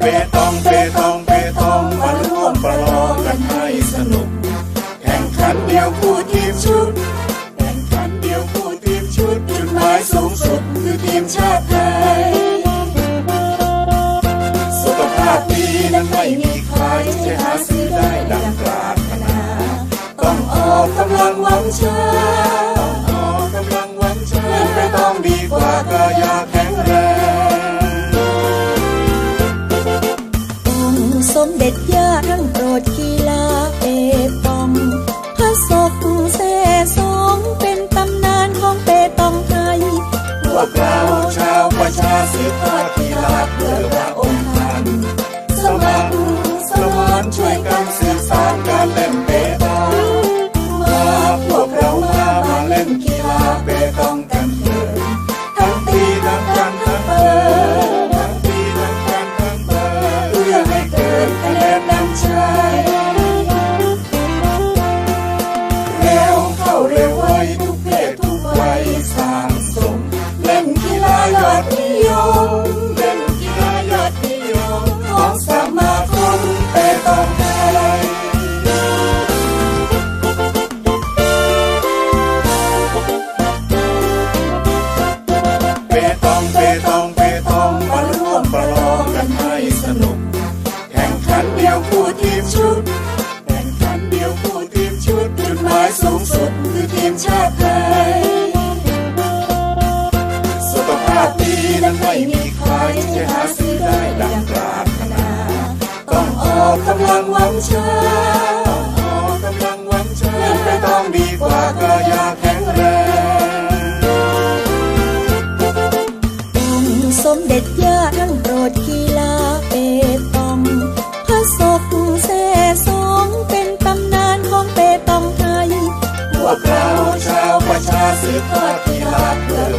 เปตองเปตองเปตองมาร่วมประลองกันให้สนุก แข่งขันเดียวคู่ทีมชุด แข่งขันเดียวคู่ทีมชุด จุดหมายสูงสุดคือทีมชาติไทย สุขภาพดีนั้นไม่มีขายจะหาซื้อได้ดังปรารถนา ต้องออกกำลังวังชาต้องออกกำลังวังชาเล่นปต้องดีกว่ากายาแพ องเปตองเปตองมาร่วมประลองกันให้สนุก แข่งขันเดียวคู่ทีมชุด แข่งขันเดียวคู่ทีมชุดจุดหมายสูงสุดคือทีมชาติไทย สุขภาพดีนั้นไม่มีใครจะหาซื้อได้ดังปรารถนา ต้องออกกำลังวังชา วกเราชาวประชาสืบทอดกีฬาเพื่อ